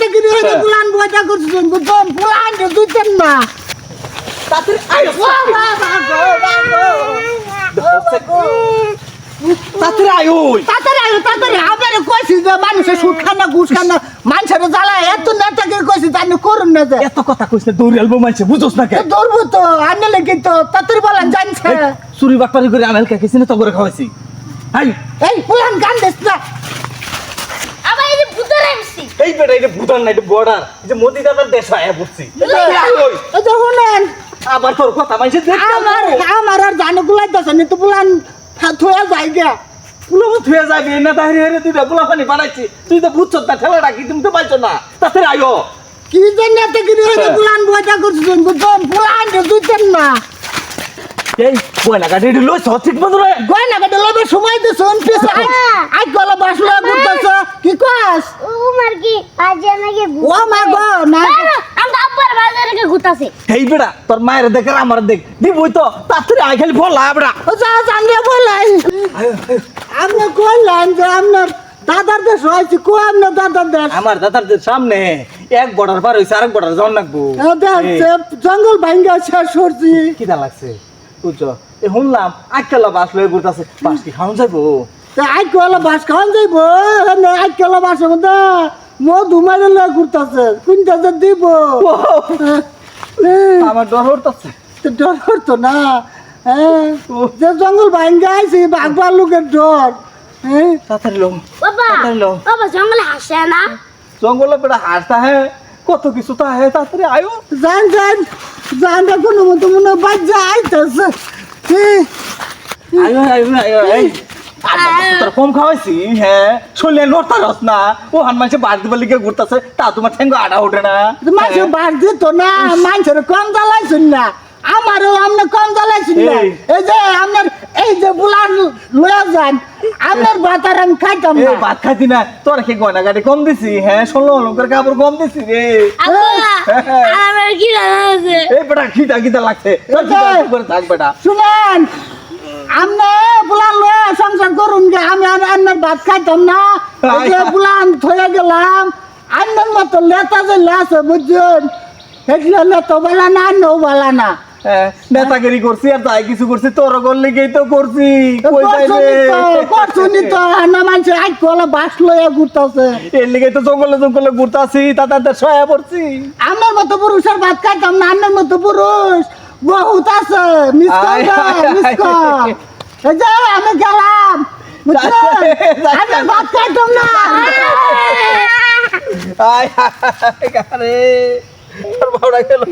নেতাগিরি হয়ে। পুলান বজা করছেন বুঝছেন পুলান দুইতেন না তাড়াতাড়ি আয়ো ও বাবা গো বাবা তাড়াতাড়ি আয়ো তাড়াতাড়ি আবার কইছি যে মানুষের সুদ খানা ঘুষ খানা মানুষের জ্বালা এত নেতাগিরি কইছি জানি করুন না যে। এত কথা কইছ না দৌড়ি আলবো মানছে বুঝোস না কে? ধরবো তো আনলে কিন্তু তাড়াতাড়ি বলেন জানছে। চুরি বাটপারি করে আমেল খেয়েছি না তো করে খাওয়াইছি। হাই এই পুলান গান দিস না আবার এই যে ভূতের এমসি এই বেটা এটা ভুটান না এটা বর্ডার যে মোদি দাদার দেশ আয়া পড়ছি এই যে শুনেন। আবার তোর কথা মানছে আমার আমার আর জানো গুলাই দশ নি তো পুলান থুয়া যায় গা পুলো থুয়ে যাবি না তাহলে হেরে তুই বুলা পানি বানাইছি। তুই তো বুঝছ না ঠেলা রাখি তুমি তো পাইছ না। তাড়াতাড়ি আয়ো। কি যে নেতাগিরি হয়ে পুলান বজা করছেন বুঝছেন পুলান দুইতেন না। এই বয়না গাড়ি লইছ ঠিক মতো রে গয়না কাটে লবে সময় দিছুন পিছে আই গলা বাসলো কি কস? উমার কি নাকি ও মা গো না আমি আব্বার বাজারে কে ঘুরতাছে। এই বেটা তোর মায়ের দেখ আর আমার দেখ। দিবই তো তাড়াতাড়ি আয় খালি বলা বেটা ও যা জানলে বলাই আপনি কইলেন যে আপনার দাদার দেশ হয়েছে কো আপনার দাদার দেশ? আমার দাদার সামনে এক বর্ডার পার হইছে আরেক বর্ডার যাওয়ার লাগবো। জঙ্গল ভাঙ্গা শেষ করছি কিটা লাগছে? বুঝছ? এ শুনলাম আজকাল বাস লয়ে ঘুরতাছে। বাস কি খাওয়া বাস যাইব? মধ্যে মধু মারে লয়ে ঘুরতেছে কোনটা যে দিব আমার ডর হতাছে তো ডর তো না হ্যাঁ। যে জঙ্গল ভাঙ্গা আইছে বাঘবার লোকের ডর হ্যাঁ। তাড়াতাড়ি লো বাবা তাড়াতাড়ি লো বাবা জঙ্গলে হাসে না? জঙ্গলে বেটা হাঁটতা হ্যাঁ কত কিছু তা হ্যাঁ তাড়াতাড়ি আয়ো। জান জান জান কোনো মতো মনে হয় বাচ্চা আইতেছে। হ্যাঁ। আয়ো আয়ো আয়ো এই তোর কম খাওয়াইছি হ্যাঁ? শরীরে নড়তা রস না। ও হান মানুষে বাদ দিবার লিগে ঘুরতাছে তা তোমার ঠেঙ্গো আডা ওঠে না। মানুষের বার দিত না মানুষের কম জ্বালাইছেন না। আমারও আপনি কম জ্বালাইছেন না। এই। এই যে আপনার এই যে বুলান লয়ে যান আপনার ভাতার আমি খাইতাম না। ভাত খাইতি না। তোর কি গয়না গাড়ি কম দিছি? হ্যাঁ ষোলো কাপড় কম দিছি রে। আমার কি আছে এই বেটা খিদা খিদা লাগছে। শুনেন আপনি লয়ে সংসার করুন গে আমি আর আপনার না? বুলান থয়ে গেলাম। আপনার মতো লেতা যে লাসে বুঝছেন? এগুলো লেতো বলা না নৌ বলা না। নেতাগিরি করছি আর তাই কিছু করছি তোর করলে গেই তো করছি। করছুনি তো আজ কলা বাস লইয়া ঘুরতেছে। এর লিগে তো জঙ্গলে জঙ্গলে ঘুরতাছি তাদের সহায় পড়ছি। আমার মতো পুরুষের ভাত খাইতাম না মতো পুরুষ। বহুত আছে মিস মিস এই যে আমি গেলাম। আমি ভাত খাইতাম না গেল